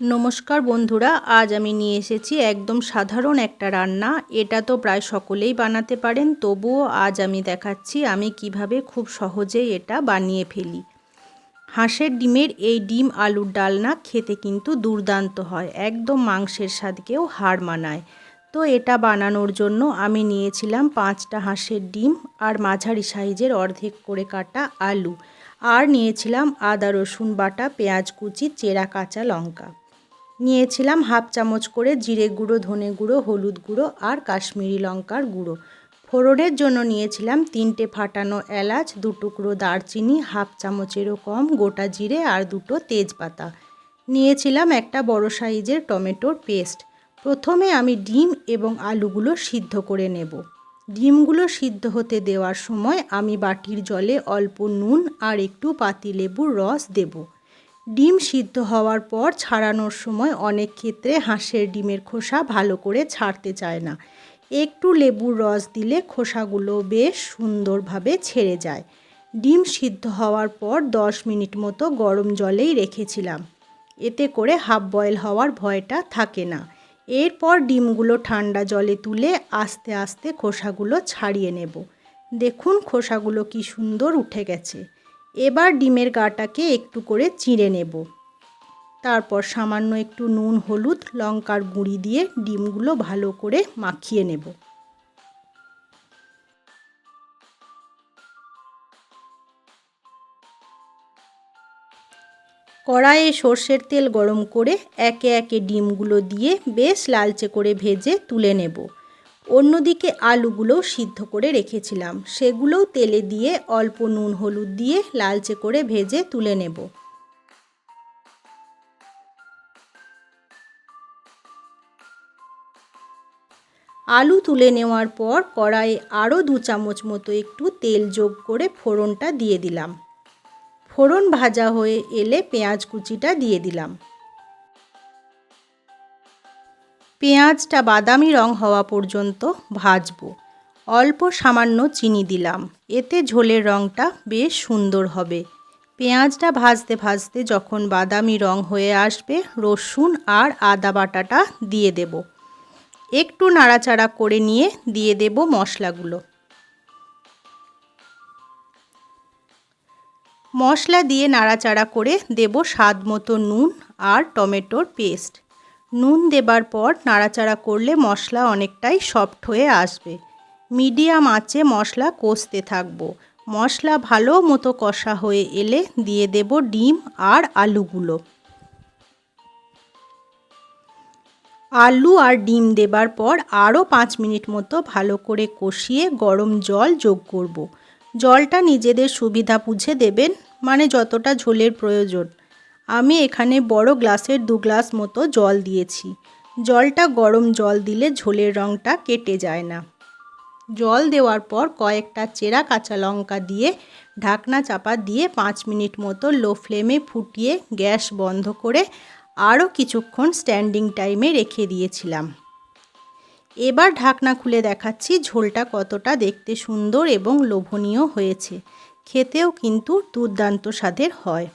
নমস্কার বন্ধুরা, আজ আমি নিয়ে এসেছি একদম সাধারণ একটা রান্না। এটা তো প্রায় সকলেই বানাতে পারেন, তবুও আজ আমি দেখাচ্ছি আমি কীভাবে খুব সহজেই এটা বানিয়ে ফেলি। হাঁসের ডিমের এই ডিম আলুর ডালনা খেতে কিন্তু দুর্দান্ত হয়, একদম মাংসের স্বাদকেও হার মানায়। তো এটা বানানোর জন্য আমি নিয়েছিলাম পাঁচটা হাঁসের ডিম আর মাঝারি সাইজের অর্ধেক করে কাটা আলু। আর নিয়েছিলাম আদা রসুন বাটা, পেঁয়াজ কুচি, চেরা কাঁচা লঙ্কা। নিয়েছিলাম হাফ চামচ করে জিরে গুঁড়ো, ধনে গুঁড়ো, হলুদ গুঁড়ো আর কাশ্মীরি লঙ্কার গুঁড়ো। ফোড়নের জন্য নিয়েছিলাম তিনটে ফাটানো এলাচ, দু টুকরো দারচিনি, হাফ চামচেরও কম গোটা জিরে আর দুটো তেজপাতা। নিয়েছিলাম একটা বড় সাইজের টমেটোর পেস্ট। প্রথমে আমি ডিম এবং আলুগুলো সিদ্ধ করে নেব। ডিমগুলো সিদ্ধ হতে দেওয়ার সময় আমি বাটির জলে অল্প নুন আর একটু পাতিলেবুর রস দেবো। ডিম সিদ্ধ হওয়ার পর ছাড়ানোর সময় অনেক ক্ষেত্রে হাঁসের ডিমের খোসা ভালো করে ছাড়তে চায় না। একটু লেবুর রস দিলে খোসাগুলো বেশ সুন্দরভাবে ছেড়ে যায়। ডিম সিদ্ধ হওয়ার পর দশ মিনিট মতো গরম জলেই রেখেছিলাম। এতে করে হাফ বয়েল হওয়ার ভয়টা থাকে না। এরপর ডিমগুলো ঠান্ডা জলে তুলে আস্তে আস্তে খোসাগুলো ছাড়িয়ে নেব। দেখুন খোসাগুলো কি সুন্দর উঠে গেছে। এবার ডিমের গাটাকে একটু করে চিঁড়ে নেব। তারপর সামান্য একটু নুন, হলুদ, লঙ্কার গুঁড়ি দিয়ে ডিমগুলো ভালো করে মাখিয়ে নেব। কড়াইয়ে সর্ষের তেল গরম করে একে একে ডিমগুলো দিয়ে বেশ লালচে করে ভেজে তুলে নেব। অন্যদিকে আলুগুলোও সিদ্ধ করে রেখেছিলাম। সেগুলোও তেলে দিয়ে অল্প নুন হলুদ দিয়ে লালচে করে ভেজে তুলে নেব। আলু তুলে নেওয়ার পর কড়াইয়ে আরও দু চামচ মতো একটু তেল যোগ করে ফোড়নটা দিয়ে দিলাম। ফোড়ন ভাজা হয়ে এলে পেঁয়াজ কুচিটা দিয়ে দিলাম। পেঁয়াজটা বাদামি রং হওয়া পর্যন্ত ভাজবো। অল্প সামান্য চিনি দিলাম। এতে ঝোলের রঙটা বেশ সুন্দর হবে। পেঁয়াজটা ভাজতে ভাজতে যখন বাদামি রং হয়ে আসবে, রসুন আর আদা বাটাটা দিয়ে দেব। একটু নাড়াচাড়া করে নিয়ে দিয়ে দেব মশলাগুলো। মশলা দিয়ে নাড়াচাড়া করে দেব স্বাদ মতো নুন আর টমেটোর পেস্ট। নুন দেবার পর নাড়াচাড়া করলে মশলা অনেকটাই সফট হয়ে আসবে। মিডিয়াম আঁচে মশলা কষতে থাকব। মশলা ভালো মতো কষা হয়ে এলে দিয়ে দেব ডিম আর আলুগুলো। আলু আর ডিম দেবার পর আরও পাঁচ মিনিট মতো ভালো করে কষিয়ে গরম জল যোগ করব। জলটা নিজেদের সুবিধা বুঝে দেবেন মানে যতটা ঝোলের প্রয়োজন। আমি এখানে বড় গ্লাসের দু গ্লাস মতো জল দিয়েছি। জলটা গরম জল দিলে ঝোলের রঙটা কেটে যায় না। জল দেওয়ার পর কয়েকটা চেরা কাঁচা লঙ্কা দিয়ে ঢাকনা চাপা দিয়ে পাঁচ মিনিট মতো লো ফ্লেমে ফুটিয়ে গ্যাস বন্ধ করে আরও কিছুক্ষণ স্ট্যান্ডিং টাইমে রেখে দিয়েছিলাম। এবার ঢাকনা খুলে দেখাচ্ছি ঝোলটা কতটা দেখতে সুন্দর এবং লোভনীয় হয়েছে। খেতেও কিন্তু দুর্দান্ত স্বাদের হয়।